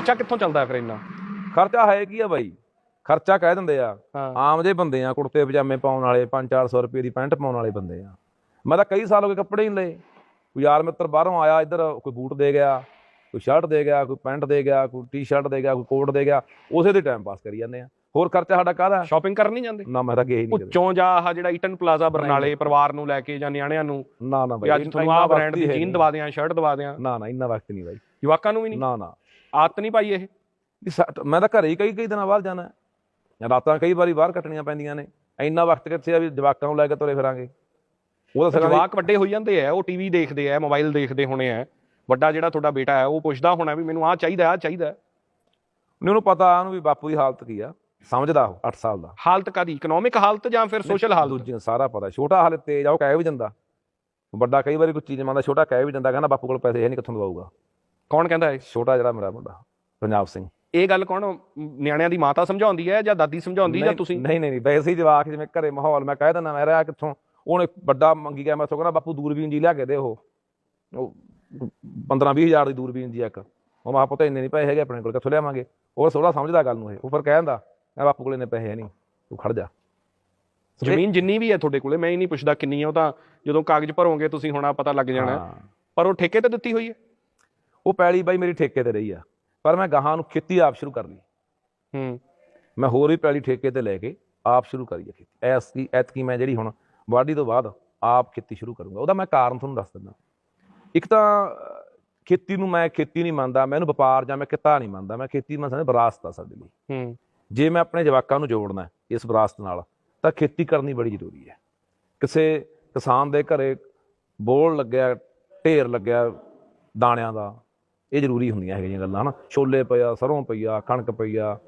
ਖਰਚਾ ਕਿੱਥੋਂ ਚੱਲਦਾ ਫਿਰ ਇੰਨਾ? ਖਰਚਾ ਹੈ ਕੀ ਆ ਬਾਈ? ਖਰਚਾ ਕਹਿ ਦਿੰਦੇ ਆ। ਹਾਂ। ਆਮ ਜੇ ਬੰਦੇ ਆ ਕੁੜਤੇ ਪਜਾਮੇ ਪਾਉਣ ਵਾਲੇ 5-400 ਰੁਪਏ ਦੀ ਪੈਂਟ ਪਾਉਣ ਵਾਲੇ ਬੰਦੇ ਆ। ਮੈਂ ਤਾਂ ਕਈ ਸਾਲ ਹੋ ਗਏ ਕੱਪੜੇ ਹੀ ਨਹੀਂ ਲਏ। ਕੋਈ ਯਾਰ ਮਿੱਤਰ ਬਾਹਰੋਂ ਆਇਆ ਇੱਧਰ ਕੋਈ ਬੂਟ ਦੇ ਗਿਆ ਕੋਈ ਸ਼ਰਟ ਦੇ ਗਿਆ ਕੋਈ ਪੈਂਟ ਦੇ ਗਿਆ ਕੋਈ ਟੀ-ਸ਼ਰਟ ਦੇ ਗਿਆ ਕੋਈ ਕੋਟ ਦੇ ਗਿਆ ਉਸੇ ਦੇ ਟਾਈਮ ਪਾਸ ਕਰੀ ਜਾਂਦੇ ਆ। ਹੋਰ ਖਰਚਾ ਸਾਡਾ ਕਾਹਦਾ? ਸ਼ਾਪਿੰਗ ਕਰਨ ਨਹੀਂ ਜਾਂਦੇ? ਨਾ ਮੈਂ ਤਾਂ ਹੀ ਨਹੀਂ ਕਦੇ। ਉੱਚੋਂ ਜਾਂ ਆਹ ਜਿਹੜਾ ਈਟਨ ਪਲਾਜ਼ਾ ਬਰਨਾਲੇ ਪਰਿਵਾਰ ਨੂੰ ਲੈ ਕੇ ਜਾਂ ਨਿਆਣਿਆਂ ਨੂੰ ਨਾ ਨਾ ਵੀ ਬਾਈ ਅੱਜ ਤੁਹਾਨੂੰ ਆਹ ਵਕਤ ਬ੍ਰਾਂਡ ਦੀ ਹੈ ਜੀਨ ਨਹੀਂ। ਦਵਾ ਦਿਆਂ ਸ਼ਰਟ ਦਵਾ ਦਿਆਂ। ਨਾ ਨਾ ਇੰਨਾ ਵਕਤ ਨਹੀਂ ਬਾਈ। ਜਵਾਕਾਂ ਨੂੰ ਵੀ ਨਹੀਂ? ਨਾ ਨਾ। ਆਦਤ ਨਹੀਂ ਪਾਈ ਇਹ? ਮੈਂ ਤਾਂ ਘਰੇ ਹੀ ਕਈ ਕਈ ਦਿਨਾਂ ਬਾਅਦ ਜਾਣਾ। ਹੈ। ਰਾਤਾਂ ਕਈ ਵਾਰੀ ਬਾਹਰ ਕੱਟਣੀਆਂ ਪੈਂਦੀਆਂ ਨੇ। ਇੰਨਾ ਵਕਤ ਕਿੱਥੇ ਆ ਵੀ ਜਵਾਕਾਂ ਨੂੰ ਲੈ ਕੇ ਤੁਰੇ ਫਿਰਾਂਗੇ? ਉਹ ਤਾਂ ਜਵਾਕ ਵੱਡੇ ਹੋਈ ਜਾਂਦੇ ਆ ਉਹ ਟੀਵੀ ਦੇਖਦੇ ਆ ਮੋਬਾਈਲ ਦੇਖਦੇ ਹੋਣੇ ਆ। ਵੱਡਾ ਜਿਹੜਾ ਤੁਹਾਡਾ ਬੇਟਾ ਹੈ ਉਹ ਪੁੱਛਦਾ ਹੋਣਾ ਵੀ ਮੈਨੂੰ ਆਹ ਚਾਹੀਦਾ ਆਹ ਚਾਹੀਦਾ। ਉਹਨੂੰ ਪਤਾ ਉਹਨੂੰ ਵੀ ਬਾਪੂ ਦੀ ਹਾਲਤ ਕੀ ਆ। ਸਮਝਦਾ ਉਹ 8 ਸਾਲ ਦਾ। ਹਾਲਤ ਕਾਦੀ ਇਕਨੋਮਿਕ ਹਾਲਤ ਜਾਂ ਫਿਰ ਸੋਸ਼ਲ ਹਾਲਤ? ਦੂਜੀਆਂ ਸਾਰਾ ਪਤਾ। ਛੋਟਾ ਹਾਲੇ ਤੇਜ ਆ ਉਹ ਕਹਿ ਵੀ ਜਾਂਦਾ ਵੱਡਾ ਕਈ ਵਾਰੀ ਕੋਈ ਚੀਜ਼ ਮੰਗਦਾ ਛੋਟਾ ਕਹਿ ਵੀ ਜਾਂਦਾ ਕਹਿੰਦਾ ਬਾਪੂ ਕੋਲ ਪੈਸੇ ਹੈ ਨਹੀਂ ਕਿੱਥੋਂ ਦਵਾਊਗਾ? ਕੌਣ ਕਹਿੰਦਾ ਹੈ ਛੋਟਾ ਜਿਹੜਾ ਮੇਰਾ ਮੁੰਡਾ ਪੰਜਾਬ ਸਿੰਘ? ਇਹ ਗੱਲ ਕੌਣ ਨਿਆਣਿਆਂ ਦੀ ਮਾਤਾ ਸਮਝਾਉਂਦੀ ਹੈ ਜਾਂ ਦਾਦੀ ਸਮਝਾਉਂਦੀ ਜਾਂ ਤੁਸੀਂ? ਨਹੀਂ ਨਹੀਂ ਨਹੀਂ ਵੈਸੇ ਹੀ ਜਵਾਕ ਜਿਵੇਂ ਘਰੇ ਮਾਹੌਲ ਮੈਂ ਕਹਿ ਦਿੰਦਾ ਮੈਂ ਰਿਹਾ ਕਿੱਥੋਂ? ਉਹਨੇ ਵੱਡਾ ਮੰਗੀ ਗਿਆ ਮੈਂ ਤੋਂ ਕਹਿੰਦਾ ਬਾਪੂ ਦੂਰਬੀਨ ਜੀ ਲਿਆ ਕੇ ਦੇ ਉਹ। ਉਹ 15 20 ਹਜ਼ਾਰ ਦੀ ਦੂਰਬੀਨ ਜੀ ਇੱਕ। ਉਹ ਮਾਂ ਪੁੱਤ ਇੰਨੇ ਨਹੀਂ ਪੈਸੇ ਹੈਗੇ ਆਪਣੇ ਕੋਲ ਕਿੱਥੋਂ ਲਿਆਵਾਂਗੇ? ਉਹ ਥੋੜਾ ਸਮਝਦਾ ਗੱਲ ਨੂੰ ਇਹ। ਉਹ ਫਿਰ ਕਹਿੰਦਾ ਮੈਂ ਬਾਪੂ ਕੋਲ ਇੰਨੇ ਪੈਸੇ ਨਹੀਂ ਤੂੰ ਖੜ ਜਾ। ਜ਼ਮੀਨ ਜਿੰਨੀ ਵੀ ਹੈ ਤੁਹਾਡੇ ਕੋਲੇ ਮੈਂ ਹੀ ਨਹੀਂ ਪੁੱਛਦਾ ਕਿੰਨੀ ਹੈ ਉਹ ਤਾਂ ਜਦੋਂ ਕਾਗਜ਼ ਭਰੋਗੇ ਤੁਸੀਂ ਹੋਣਾ ਪਤਾ ਲੱਗ ਜਾਣਾ। ਪਰ ਉਹ ਠੇਕੇ ਤੇ ਦਿੱਤੀ ਹੋਈ ਹੈ? ਉਹ ਪੈਲੀ ਬਾਈ ਮੇਰੀ ਠੇਕੇ ਤੇ ਰਹੀ ਆ ਪਰ ਮੈਂ ਗਾਹਾਂ ਨੂੰ ਖੇਤੀ ਆਪ ਸ਼ੁਰੂ ਕਰ ਲਈ ਹੂੰ। ਮੈਂ ਹੋਰ ਵੀ ਪੈਲੀ ਠੇਕੇ ਤੇ ਲੈ ਕੇ ਆਪ ਸ਼ੁਰੂ ਕਰੀ ਆ ਖੇਤੀ। ਐਸਕੀ ਐਤਕੀ ਮੈਂ ਜਿਹੜੀ ਹੁਣ ਵਾਢੀ ਤੋਂ ਬਾਅਦ ਆਪ ਖੇਤੀ ਸ਼ੁਰੂ ਕਰੂੰਗਾ। ਉਹਦਾ ਮੈਂ ਕਾਰਨ ਤੁਹਾਨੂੰ ਦੱਸ ਦਿੰਦਾ। ਇੱਕ ਤਾਂ ਖੇਤੀ ਨੂੰ ਮੈਂ ਖੇਤੀ ਨਹੀਂ ਮੰਨਦਾ ਮੈਂ ਇਹਨੂੰ ਵਪਾਰ ਜਾਂ ਮੈਂ ਕਿੱਤਾ ਨਹੀਂ ਮੰਨਦਾ ਮੈਂ ਖੇਤੀ ਮੈਂ ਸਮਝਦਾ ਵਿਰਾਸਤ ਆ ਸਾਡੇ ਲਈ। ਹੂੰ। ਜੇ ਮੈਂ ਆਪਣੇ ਜਵਾਕਾਂ ਨੂੰ ਜੋੜਨਾ ਇਸ ਵਿਰਾਸਤ ਨਾਲ ਤਾਂ ਖੇਤੀ ਕਰਨੀ ਬੜੀ ਜ਼ਰੂਰੀ ਹੈ। ਕਿਸੇ ਕਿਸਾਨ ਦੇ ਘਰੇ ਬੋਲ ਲੱਗਿਆ ਢੇਰ ਲੱਗਿਆ ਦਾਣਿਆਂ ਦਾ ਇਹ ਜ਼ਰੂਰੀ ਹੁੰਦੀਆਂ ਹੈਗੀਆਂ ਗੱਲਾਂ ਹਨਾ? ਛੋਲੇ ਪਿਆ ਸਰੋਂ ਪਈਆ ਕਣਕ ਪਈਆ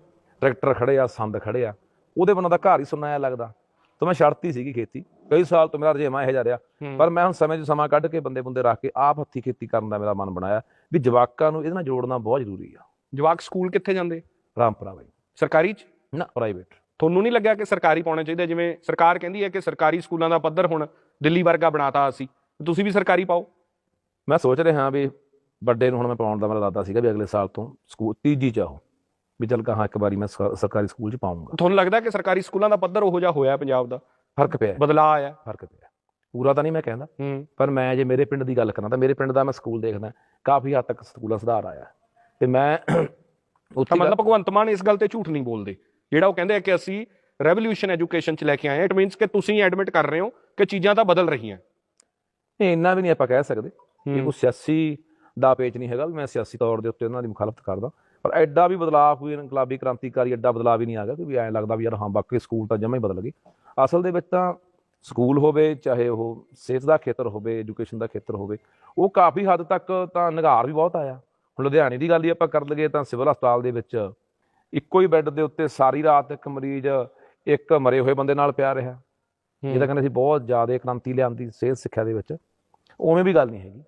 ਟਰੈਕਟਰ ਖੜੇ ਆ ਸੰਦ ਖੜੇ ਆ। ਉਹਦੇ ਬੰਦਾ ਦਾ ਘਰ ਹੀ ਸੁਣਾਇਆ ਲੱਗਦਾ। ਤਾਂ ਮੈਂ ਛੱਡਤੀ ਸੀਗੀ ਖੇਤੀ। ਕਈ ਸਾਲ ਤੋਂ ਮੇਰਾ ਰਜੇਮਾ ਇਹ ਜਾ ਰਿਹਾ। ਹੂੰ। ਪਰ ਮੈਂ ਹੁਣ ਸਮੇਂ 'ਚ ਸਮਾਂ ਕੱਢ ਕੇ ਬੰਦੇ ਬੰਦੇ ਰੱਖ ਕੇ ਆਪ ਹੱਥੀ ਖੇਤੀ ਕਰਨ ਦਾ ਮੇਰਾ ਮਨ ਬਣਾਇਆ। ਵੀ ਜਵਾਕਾਂ ਨੂੰ ਇਹਦੇ ਨਾਲ ਜੋੜਨਾ ਬਹੁਤ ਜ਼ਰੂਰੀ ਆ। ਜਵਾਕ ਸਕੂਲ ਕਿੱਥੇ ਜਾਂਦੇ? ਰਾਮਪੁਰਾ ਬਾਈ। ਸਰਕਾਰੀ ਚ? ਨਾ ਪ੍ਰਾਈਵੇਟ। ਤੁਹਾਨੂੰ ਨਹੀਂ ਲੱਗਿਆ ਕਿ ਸਰਕਾਰੀ ਪਾਉਣਾ ਚਾਹੀਦਾ? ਜਿਵੇਂ ਸਰਕਾਰ ਕਹਿੰਦੀ ਹੈ ਕਿ ਸਰਕਾਰੀ ਸਕੂਲਾਂ ਦਾ ਪੱਧਰ ਹੁਣ ਦਿੱਲੀ ਵਰਗਾ ਬਣਾਤਾ ਅਸੀਂ। ਤੁਸੀਂ ਵੀ ਸਰਕਾਰੀ ਪਾਓ। ਮੈਂ ਸੋਚ ਰਿਹਾ ਵੀ ਵੱਡੇ ਨੂੰ ਹੁਣ ਮੈਂ ਪਾਉਣ ਦਾ ਮੇਰਾ ਇਰਾਦਾ ਸੀਗਾ ਵੀ ਅਗਲੇ ਸਾਲ ਤੋਂ ਸਕੂਲ ਤੀਜੀ ਚ ਆਓ ਵੀ ਚੱਲ ਕਹਾਂ ਇੱਕ ਵਾਰੀ ਮੈਂ ਸ- ਸਰਕਾਰੀ ਸਕੂਲ ਚ ਪਾਉਂਗਾ ਤੁਹਾਨੂੰ ਲੱਗਦਾ ਕਿ ਸਰਕਾਰੀ ਸਕੂਲਾਂ ਦਾ ਪੱਧਰ ਉਹੋ ਜਿਹਾ ਹੋਇਆ ਪੰਜਾਬ ਦਾ? ਫ਼ਰਕ ਪਿਆ। ਹੈ, ਬਦਲਾਅ ਆਇਆ। ਫ਼ਰਕ ਪਿਆ। ਪੂਰਾ ਤਾਂ ਨਹੀਂ ਮੈਂ ਕਹਿੰਦਾ। ਹੂੰ। ਪਰ ਮੈਂ ਜੇ ਮੇਰੇ ਪਿੰਡ ਦੀ ਗੱਲ ਕਰਾਂ ਤਾਂ ਮੇਰੇ ਪਿੰਡ ਦਾ ਮੈਂ ਸਕੂਲ ਦੇਖਦਾ। ਕਾਫੀ ਹੱਦ ਤੱਕ ਸਕੂਲਾਂ ਸੁਧਾਰ ਆਇਆ। ਤੇ ਮੈਂ ਤਾਂ ਉੱਥੇ ਮਤਲਬ ਭਗਵੰਤ ਮਾਨ ਇਸ ਗੱਲ ਤੇ ਝੂਠ ਨਹੀਂ ਬੋਲਦੇ। ਜਿਹੜਾ ਉਹ ਕਹਿੰਦੇ ਆ ਕਿ ਅਸੀਂ ਰੈਵੋਲੂਸ਼ਨ ਐਜੂਕੇਸ਼ਨ ਚ ਲੈ ਕੇ ਆਏ ਹਾਂ ਇਟ ਮੀਨਸ ਕਿ ਤੁਸੀਂ ਐਡਮਿਟ ਕਰ ਰਹੇ ਹੋ ਕਿ ਚੀਜ਼ਾਂ ਤਾਂ ਬਦਲ ਰਹੀਆਂ। ਨਹੀਂ, ਇੰਨਾ ਵੀ ਨਹੀਂ ਆਪਾਂ ਕਹਿ ਸਕਦੇ। ਇਹ ਹੂੰ। ਕੋਈ ਸਿਆਸੀ ਦਾ ਪੇਚ ਨਹੀਂ ਹੈਗਾ ਵੀ ਮੈਂ ਸਿਆਸੀ ਤੌਰ ਦੇ ਉੱਤੇ ਉਹਨਾਂ ਦੀ ਮੁਖਾਲਫਤ ਕਰਦਾ। ਪਰ ਐਡਾ ਵੀ ਬਦਲਾਅ ਕੋਈ ਇਨਕਲਾਬੀ ਕ੍ਰਾਂਤੀਕਾਰੀ ਐਡਾ ਬਦਲਾਅ ਵੀ ਨਹੀਂ ਆ ਗਿਆ ਕਿ ਵੀ ਐਂ ਲੱਗਦਾ ਵੀ ਯਾਰ ਹਾਂ ਬਾਕੀ ਸਕੂਲ ਤਾਂ ਜਮਾ ਹੀ ਬਦਲ ਗਏ। ਅਸਲ ਦੇ ਵਿੱਚ ਤਾਂ ਸਕੂਲ ਹੋਵੇ ਚਾਹੇ ਉਹ ਸਿਹਤ ਦਾ ਖੇਤਰ ਹੋਵੇ ਐਜੂਕੇਸ਼ਨ ਦਾ ਖੇਤਰ ਹੋਵੇ ਉਹ ਕਾਫੀ ਹੱਦ ਤੱਕ ਤਾਂ ਨਿਗਾਰ ਵੀ ਬਹੁਤ ਆਇਆ। ਹੁਣ ਲੁਧਿਆਣੇ ਦੀ ਗੱਲ ਹੀ ਆਪਾਂ ਕਰ ਲਈਏ ਤਾਂ ਸਿਵਲ ਹਸਪਤਾਲ ਦੇ ਵਿੱਚ ਇੱਕੋ ਹੀ ਬੈੱਡ ਦੇ ਉੱਤੇ ਸਾਰੀ ਰਾਤ ਇੱਕ ਮਰੀਜ਼ ਇੱਕ ਮਰੇ ਹੋਏ ਬੰਦੇ ਨਾਲ ਪਿਆ ਰਿਹਾ। ਇਹ ਤਾਂ ਕਹਿੰਦੇ ਸੀ ਬਹੁਤ ਜ਼ਿਆਦਾ ਕ੍ਰਾਂਤੀ ਲਿਆਂਦੀ ਸਿਹਤ ਸਿੱਖਿਆ ਦੇ ਵਿੱਚ। ਉਵੇਂ ਵੀ ਗੱਲ ਨਹੀਂ ਹੈਗੀ।